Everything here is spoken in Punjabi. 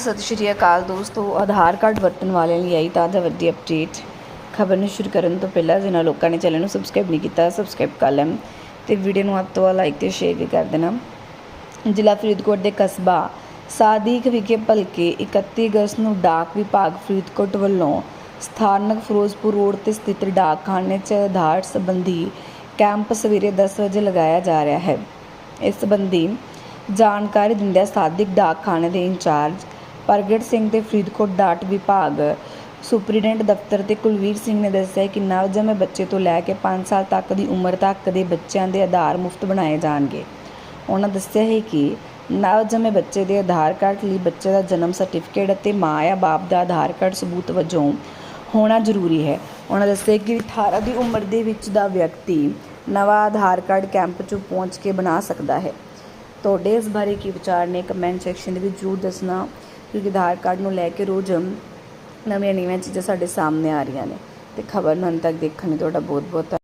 ਸਤਿ ਸ਼੍ਰੀ ਅਕਾਲ ਦੋਸਤੋ, ਆਧਾਰ ਕਾਰਡ ਵਰਤਣ ਵਾਲਿਆਂ ਲਈ ਆਈ ਤਾਜ਼ਾ ਵੱਡੀ ਅਪਡੇਟ ਖਬਰ ਨੂੰ ਸ਼ੁਰੂ ਕਰਨ ਤੋਂ ਪਹਿਲਾਂ ਜਿਨ੍ਹਾਂ ਲੋਕਾਂ ਨੇ ਚੈਨਲ ਨੂੰ ਸਬਸਕ੍ਰਾਈਬ ਨਹੀਂ ਕੀਤਾ ਸਬਸਕ੍ਰਾਈਬ ਕਰ ਲੈਣ ਤੇ ਵੀਡੀਓ ਨੂੰ ਅੱਧ ਤੋਂ ਵੱਧ ਲਾਈਕ ਤੇ ਸ਼ੇਅਰ ਵੀ ਕਰ ਦੇਣਾ। ਜ਼ਿਲ੍ਹਾ ਫਰੀਦਕੋਟ ਦੇ ਕਸਬਾ ਸਾਦੀਕ ਵਿਖੇ ਭਲਕੇ 31 ਅਗਸਤ ਨੂੰ ਡਾਕ ਵਿਭਾਗ ਫਰੀਦਕੋਟ ਵੱਲੋਂ ਸਥਾਨਕ ਫਿਰੋਜ਼ਪੁਰ ਰੋਡ ਤੇ ਸਥਿਤ ਡਾਕਖਾਨੇ 'ਚ ਆਧਾਰ ਸੰਬੰਧੀ ਕੈਂਪ ਸਵੇਰੇ 10 ਵਜੇ ਲਗਾਇਆ ਜਾ ਰਿਹਾ ਹੈ। ਇਸ ਸੰਬੰਧੀ ਜਾਣਕਾਰੀ ਦਿੰਦਿਆਂ ਸਾਦਿਕ ਡਾਕਖਾਨੇ ਦੇ ਇੰਚਾਰਜ ਪ੍ਰਗਟ ਸਿੰਘ ਤੇ ਫਰੀਦਕੋਟ ਡਾਟ ਵਿਭਾਗ ਸੁਪਰੀਡੈਂਟ ਦਫ਼ਤਰ ਤੇ ਕੁਲਵੀਰ ਸਿੰਘ ਨੇ ਦੱਸਿਆ ਕਿ ਨਵਜੰਮੇ ਬੱਚੇ ਤੋਂ ਲੈ ਕੇ 5 ਸਾਲ ਤੱਕ ਦੀ ਉਮਰ ਤੱਕ ਦੇ ਬੱਚਿਆਂ ਦੇ ਆਧਾਰ ਮੁਫਤ ਬਣਾਏ ਜਾਣਗੇ। ਉਹਨਾਂ ਦੱਸਿਆ ਹੈ ਕਿ ਨਵਜੰਮੇ ਬੱਚੇ ਦੇ ਆਧਾਰ ਕਾਰਡ ਲਈ ਬੱਚੇ ਦਾ ਜਨਮ ਸਰਟੀਫਿਕੇਟ ਅਤੇ ਮਾਂ ਜਾਂ ਬਾਪ ਦਾ ਆਧਾਰ ਕਾਰਡ ਸਬੂਤ ਵਜੋਂ ਹੋਣਾ ਜ਼ਰੂਰੀ ਹੈ। ਉਹਨਾਂ ਦੱਸਿਆ ਕਿ 18 ਦੀ ਉਮਰ ਦੇ ਵਿੱਚ ਦਾ ਵਿਅਕਤੀ ਨਵਾਂ ਆਧਾਰ ਕਾਰਡ ਕੈਂਪ 'ਚ ਪਹੁੰਚ ਕੇ ਬਣਾ ਸਕਦਾ ਹੈ। ਤੁਹਾਡੇ ਇਸ ਬਾਰੇ ਕੀ ਵਿਚਾਰ ਨੇ? ਕਮੈਂਟ ਸੈਕਸ਼ਨ ਦੇ ਵਿੱਚ ਜ਼ਰੂਰ ਦੱਸਣਾ। ਕਿਉਂਕਿ ਆਧਾਰ ਕਾਰਡ ਨੂੰ ਲੈ ਕੇ ਰੋਜ਼ ਨਵੀਆਂ ਨਵੀਆਂ ਚੀਜ਼ਾਂ ਸਾਡੇ ਸਾਹਮਣੇ ਆ ਰਹੀਆਂ ਨੇ ਤੇ ਖਬਰ ਨੂੰ ਅੰਤ ਤੱਕ ਦੇਖਣ ਲਈ ਤੁਹਾਡਾ ਬਹੁਤ ਬਹੁਤ